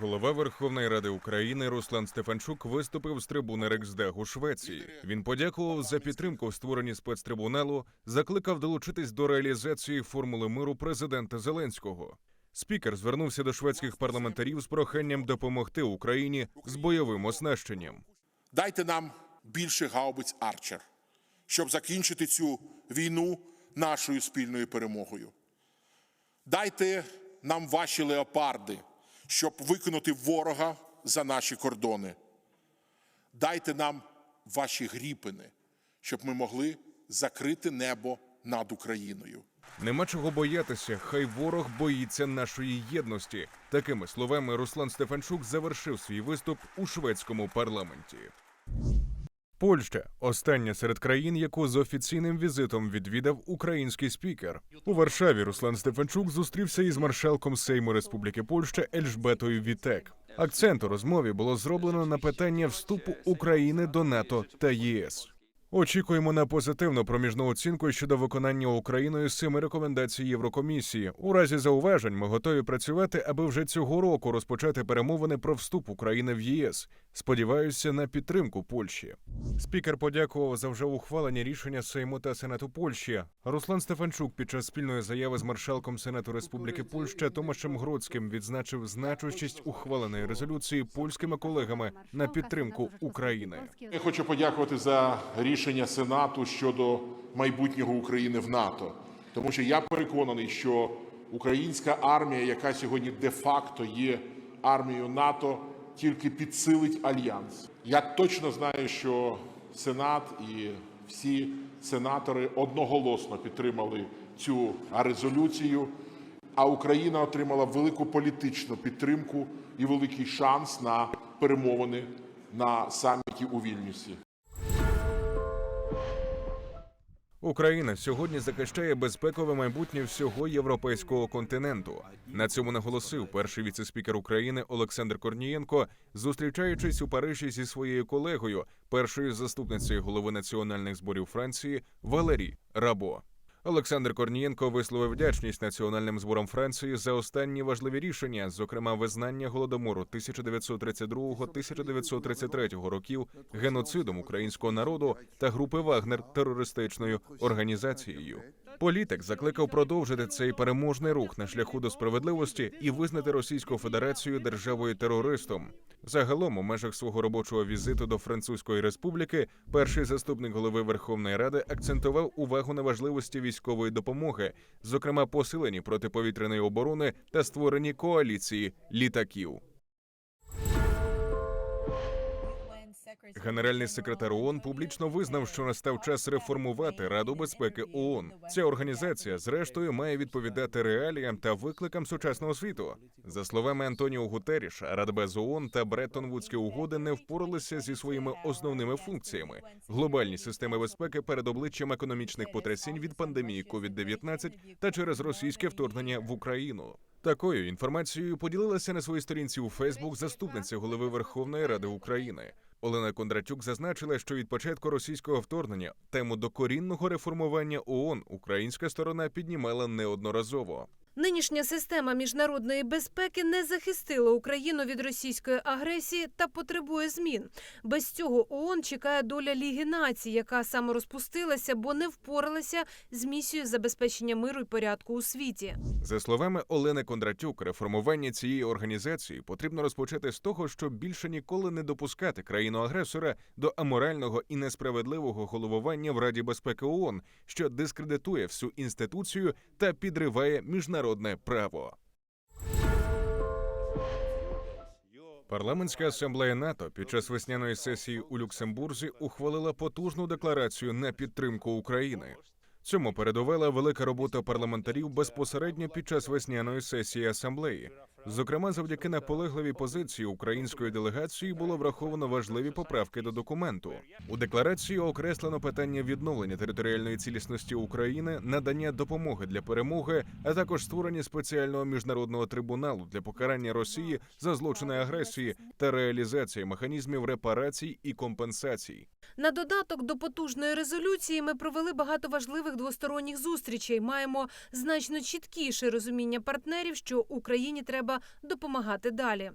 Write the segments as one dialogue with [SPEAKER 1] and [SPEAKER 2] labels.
[SPEAKER 1] Голова Верховної Ради України Руслан Стефанчук виступив з трибуни Рексдагу Швеції. Він подякував за підтримку в створенні спецтрибуналу, закликав долучитись до реалізації формули миру президента Зеленського. Спікер звернувся до шведських парламентарів з проханням допомогти Україні з бойовим оснащенням.
[SPEAKER 2] Дайте нам більше гаубиць Арчер, щоб закінчити цю війну нашою спільною перемогою. Дайте нам ваші леопарди, щоб викинути ворога за наші кордони. Дайте нам ваші гріпини, щоб ми могли закрити небо над Україною.
[SPEAKER 1] Нема чого боятися, хай ворог боїться нашої єдності. Такими словами Руслан Стефанчук завершив свій виступ у шведському парламенті. Польща остання серед країн, яку з офіційним візитом відвідав український спікер. У Варшаві Руслан Стефанчук зустрівся із маршалком Сейму Республіки Польща Ельжбетою Вітек. Акцент у розмові було зроблено на питання вступу України до НАТО та ЄС. Очікуємо на позитивну проміжну оцінку щодо виконання Україною семи рекомендацій Єврокомісії. У разі зауважень ми готові працювати, аби вже цього року розпочати перемовини про вступ України в ЄС. Сподіваюся на підтримку Польщі. Спікер подякував за вже ухвалені рішення Сейму та Сенату Польщі. Руслан Стефанчук під час спільної заяви з маршалком Сенату Республіки Польща Томашем Гродським відзначив значущість ухваленої резолюції польськими колегами на підтримку України.
[SPEAKER 2] Я хочу подякувати за рішення Сенату щодо майбутнього України в НАТО, тому що я переконаний, що українська армія, яка сьогодні де-факто є армією НАТО, тільки підсилить альянс. Я точно знаю, що Сенат і всі сенатори одноголосно підтримали цю резолюцію. А Україна отримала велику політичну підтримку і великий шанс на перемовини на саміті у Вільнюсі.
[SPEAKER 1] Україна сьогодні захищає безпекове майбутнє всього європейського континенту. На цьому наголосив перший віцеспікер України Олександр Корнієнко, зустрічаючись у Парижі зі своєю колегою, першою заступницею голови національних зборів Франції Валерій Рабо. Олександр Корнієнко висловив вдячність національним зборам Франції за останні важливі рішення, зокрема визнання голодомору 1932-1933 років геноцидом українського народу та групи Вагнер терористичною організацією. Політик закликав продовжити цей переможний рух на шляху до справедливості і визнати Російську Федерацію державою терористом. Загалом, у межах свого робочого візиту до Французької Республіки, перший заступник голови Верховної Ради акцентував увагу на важливості військової допомоги, зокрема посиленні протиповітряної оборони та створенні коаліції літаків. Генеральний секретар ООН публічно визнав, що настав час реформувати Раду безпеки ООН. Ця організація, зрештою, має відповідати реаліям та викликам сучасного світу. За словами Антоніо Гутеріша, Радбез ООН та Бреттон-Вудські угоди не впоралися зі своїми основними функціями: глобальні системи безпеки перед обличчям економічних потрясінь від пандемії COVID-19 та через російське вторгнення в Україну. Такою інформацією поділилася на своїй сторінці у Фейсбук заступниця голови Верховної Ради України. Олена Кондратюк зазначила, що від початку російського вторгнення тему докорінного реформування ООН українська сторона піднімала неодноразово.
[SPEAKER 3] Нинішня система міжнародної безпеки не захистила Україну від російської агресії та потребує змін. Без цього ООН чекає доля Ліги націй, яка саморозпустилася, бо не впоралася з місією забезпечення миру і порядку у світі.
[SPEAKER 1] За словами Олени Кондратюк, реформування цієї організації потрібно розпочати з того, щоб більше ніколи не допускати країну-агресора до аморального і несправедливого головування в Раді безпеки ООН, що дискредитує всю інституцію та підриває міжнародне право. Парламентська асамблея НАТО під час весняної сесії у Люксембурзі ухвалила потужну декларацію на підтримку України. Цьому передувала велика робота парламентарів безпосередньо під час весняної сесії асамблеї. Зокрема, завдяки наполегливій позиції української делегації було враховано важливі поправки до документу. У декларації окреслено питання відновлення територіальної цілісності України, надання допомоги для перемоги, а також створення спеціального міжнародного трибуналу для покарання Росії за злочини агресії та реалізації механізмів репарацій і компенсацій.
[SPEAKER 3] На додаток до потужної резолюції ми провели багато важливих двосторонніх зустрічей. Маємо значно чіткіше розуміння партнерів, що Україні треба допомагати далі.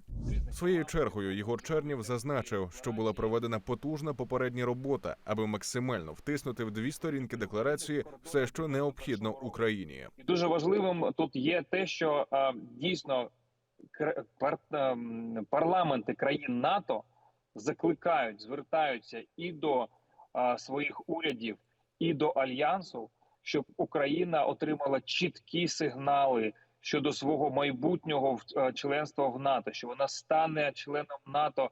[SPEAKER 1] Своєю чергою Єгор Чернів зазначив, що була проведена потужна попередня робота, аби максимально втиснути в дві сторінки декларації все, що необхідно Україні.
[SPEAKER 4] І дуже важливим тут є те, що е, дійсно кр- ем, парламенти країн НАТО закликають, звертаються і до е, своїх урядів, і до альянсу, щоб Україна отримала чіткі сигнали щодо свого майбутнього е, членства в НАТО, що вона стане членом НАТО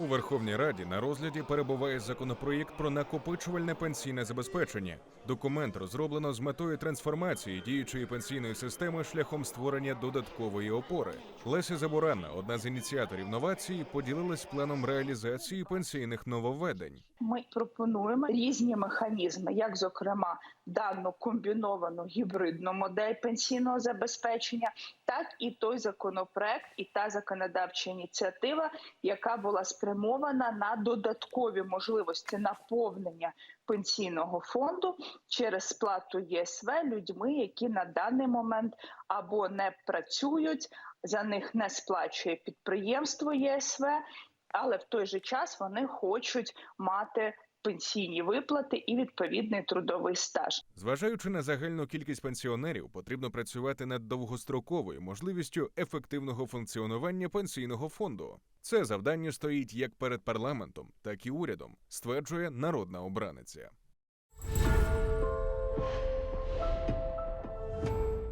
[SPEAKER 1] У Верховній Раді на розгляді перебуває законопроєкт про накопичувальне пенсійне забезпечення. Документ розроблено з метою трансформації діючої пенсійної системи шляхом створення додаткової опори. Леся Забуранна, одна з ініціаторів новації, поділилась планом реалізації пенсійних нововведень.
[SPEAKER 5] Ми пропонуємо різні механізми, як зокрема дану комбіновану гібридну модель пенсійного забезпечення, так і той законопроект, і та законодавча ініціатива, яка була спрямована на додаткові можливості наповнення пенсійного фонду через сплату ЄСВ людьми, які на даний момент або не працюють, за них не сплачує підприємство ЄСВ, але в той же час вони хочуть мати пенсійні виплати і відповідний трудовий стаж.
[SPEAKER 1] Зважаючи на загальну кількість пенсіонерів, потрібно працювати над довгостроковою можливістю ефективного функціонування пенсійного фонду. Це завдання стоїть як перед парламентом, так і урядом, стверджує народна обраниця.